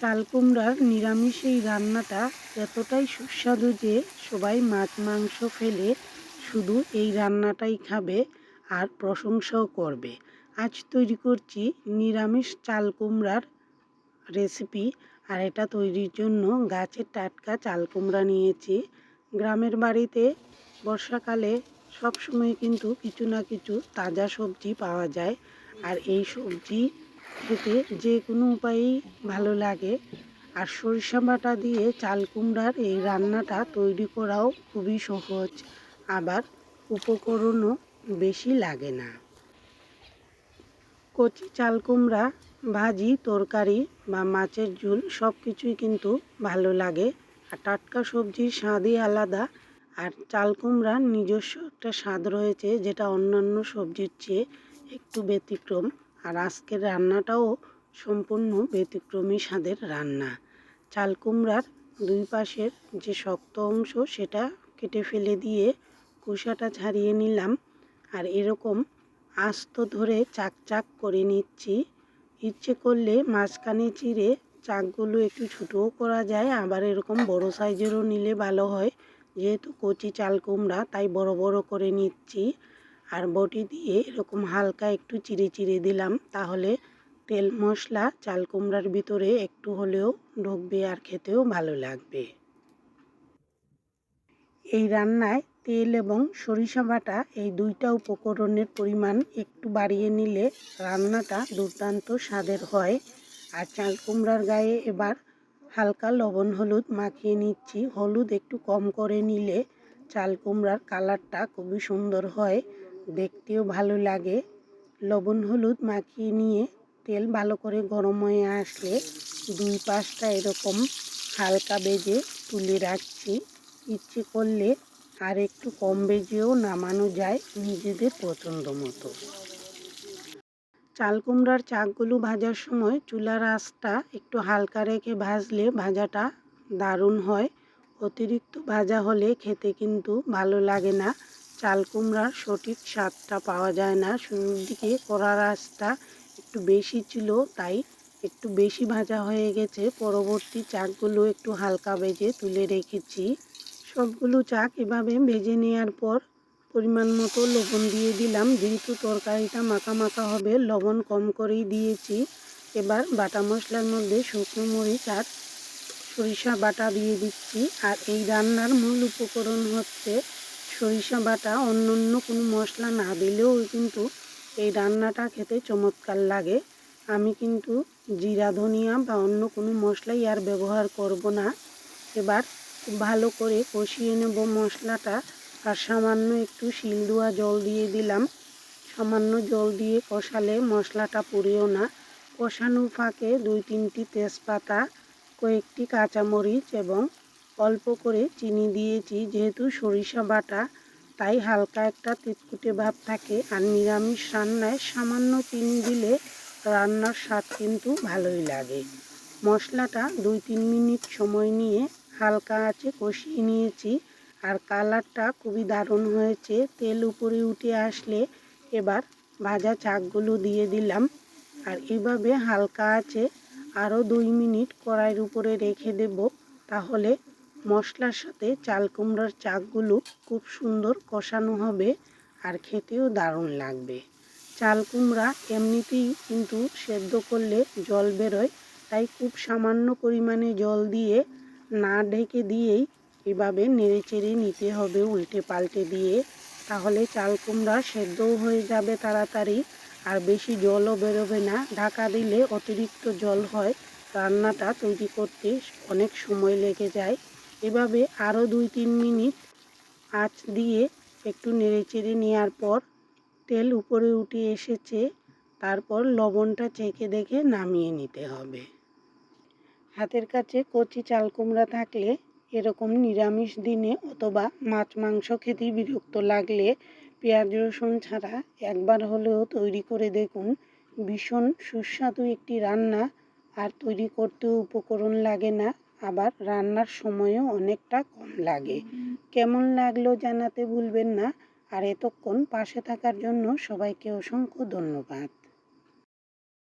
চাল কুমড়ার নিরামিষ এই রান্নাটা এতটাই সুস্বাদু যে সবাই মাছ, মাংস ফেলে শুধু এই রান্নাটাই খাবে আর প্রশংসাও করবে। আজ তৈরি করছি নিরামিষ চাল কুমড়ার রেসিপি আর এটা তৈরির জন্য গাছের টাটকা চাল কুমড়া নিয়েছি। গ্রামের বাড়িতে বর্ষাকালে সবসময় কিন্তু কিছু না কিছু তাজা সবজি পাওয়া যায় আর এই সবজি খেতে যে কোনো উপায়েই ভালো লাগে। আর সরিষা বাটা দিয়ে চাল কুমড়ার এই রান্নাটা তৈরি করাও খুবই সহজ, আবার উপকরণও বেশি লাগে না। কচি চাল কুমড়া, ভাজি, তরকারি বা মাছের ঝোল সব কিছুই কিন্তু ভালো লাগে। আর টাটকা সবজির স্বাদই আলাদা। আর চাল কুমড়ার নিজস্ব একটা স্বাদ রয়েছে যেটা অন্যান্য সবজির চেয়ে একটু ব্যতিক্রম। আর আজকের রান্নাটাও সম্পূর্ণ ব্যতিক্রমী স্বাদের রান্না। চাল কুমড়ার দুই পাশের যে শক্ত অংশ সেটা কেটে ফেলে দিয়ে খোসাটা ছাড়িয়ে নিলাম। আর এরকম আস্ত ধরে চাক চাক করে নিচ্ছি। ইচ্ছে করলে মাঝখানে চিরে চাকগুলো একটু ছোটোও করা যায়, আবার এরকম বড় সাইজেরও নিলে ভালো হয়। যেহেতু কচি চাল কুমড়া, তাই বড় বড় করে নিচ্ছি। আর বটি দিয়ে এরকম হালকা একটু চিড়ে চিড়ে দিলাম, তাহলে তেল মশলা, চাল কুমড়ার ভিতরে একটু হলেও ঢুকবে আর খেতেও ভালো লাগবে। এই রান্নায় তেল এবং সরিষা বাটা এই দুইটা উপকরণের পরিমাণ একটু বাড়িয়ে নিলে রান্নাটা দুর্দান্ত স্বাদের হয়। আর চাল কুমড়ার গায়ে এবার হালকা লবণ হলুদ মাখিয়ে নিচ্ছি। হলুদ একটু কম করে নিলে চাল কুমড়ার কালারটা খুবই সুন্দর হয়। দেখতেও ভালো লাগে। লবণ, হলুদ মাখিয়ে নিয়ে তেল ভালো করে গরম হয়ে আসলে দুই পাশটা এরকম হালকা বেজে তুলে রাখছি। ইচ্ছে করলে আর একটু কম বেজেও নামানো যায় নিজেদের পছন্দ মতো। চাল কুমড়ার চাকগুলো ভাজার সময় চুলার আঁচটা একটু হালকা রেখে ভাজলে ভাজাটা দারুণ হয়। অতিরিক্ত ভাজা হলে খেতে কিন্তু ভালো লাগে না। চাল কুমড়ার সঠিক স্বাদটা পাওয়া যায় না। শুরুর দিকে কড়ার আঁচটা একটু বেশি ছিল, তাই একটু বেশি ভাজা হয়ে গেছে। পরবর্তী চাকগুলো একটু হালকা ভেজে তুলে রেখেছি। সবগুলো চাক এভাবে ভেজে নেওয়ার পর পরিমাণ মতো লবণ দিয়ে দিলাম। যেহেতু তরকারিটা মাখা মাখা হবে, লবণ কম করেই দিয়েছি। এবার বাটা মশলার মধ্যে শুকনো মরিচ আর সরিষা বাটা দিয়ে দিচ্ছি। আর এই রান্নার মূল উপকরণ হচ্ছে সরিষা বাটা অন্য অন্য কোনো মশলা না দিলেও কিন্তু এই রান্নাটা খেতে চমৎকার লাগে। আমি কিন্তু জিরা, ধনিয়া বা অন্য কোনো মশলাই আর ব্যবহার করব না। এবার ভালো করে কষিয়ে নেব মশলাটা আর সামান্য একটু শিল ধোয়া জল দিয়ে দিলাম। সামান্য জল দিয়ে কষালে মশলাটা পুড়েও না। কষানো ফাঁকে দুই তিনটি তেজপাতা, কয়েকটি কাঁচামরিচ এবং অল্প করে চিনি দিয়েছি, যেহেতু সরিষা বাটা, তাই হালকা একটা তিতকুটে ভাব থাকে আর নিরামিষ রান্নায় সামান্য চিনি দিলে রান্নার স্বাদ কিন্তু ভালোই লাগে। মশলাটা দুই তিন মিনিট সময় নিয়ে হালকা আছে কষিয়ে নিয়েছি আর কালারটা খুবই দারুণ হয়েছে। তেল উপরে উঠে আসলে এবার ভাজা চাকগুলো দিয়ে দিলাম আর এভাবে হালকা আছে আরও দুই মিনিট কড়াইয়ের উপরে রেখে দেব, তাহলে মশলার সাথে চাল কুমড়ার চাকগুলো খুব সুন্দর কষানো হবে আর খেতেও দারুণ লাগবে। চাল কুমড়া এমনিতেই কিন্তু সেদ্ধ করলে জল বেরোয়, তাই খুব সামান্য পরিমাণে জল দিয়ে না ঢেকে দিয়েই এভাবে নেড়ে চেড়ে নিতে হবে উল্টে পাল্টে দিয়ে। তাহলে চাল কুমড়া সেদ্ধও হয়ে যাবে তাড়াতাড়ি আর বেশি জলও বেরোবে না। ঢাকা দিলে অতিরিক্ত জল হয়, রান্নাটা তৈরি করতে অনেক সময় লেগে যায়। এভাবে আরও দুই তিন মিনিট আঁচ দিয়ে একটু নেড়েচেড়ে নেওয়ার পর তেল উপরে উঠে এসেছে, তারপর লবণটা চেখে দেখে নামিয়ে নিতে হবে। হাতের কাছে কচি চাল কুমড়া থাকলে এরকম নিরামিষ দিনে অথবা মাছ মাংস খেতেই বিরক্ত লাগলে পেঁয়াজ রসুন ছাড়া একবার হলেও তৈরি করে দেখুন। ভীষণ সুস্বাদু একটি রান্না, আর তৈরি করতেও উপকরণ লাগে না। আবার রান্নার সময়ও অনেকটা কম লাগে। কেমন লাগল জানাতে ভুলবেন না। আর এতক্ষণ পাশে থাকার জন্য সবাইকে অসংখ্য ধন্যবাদ।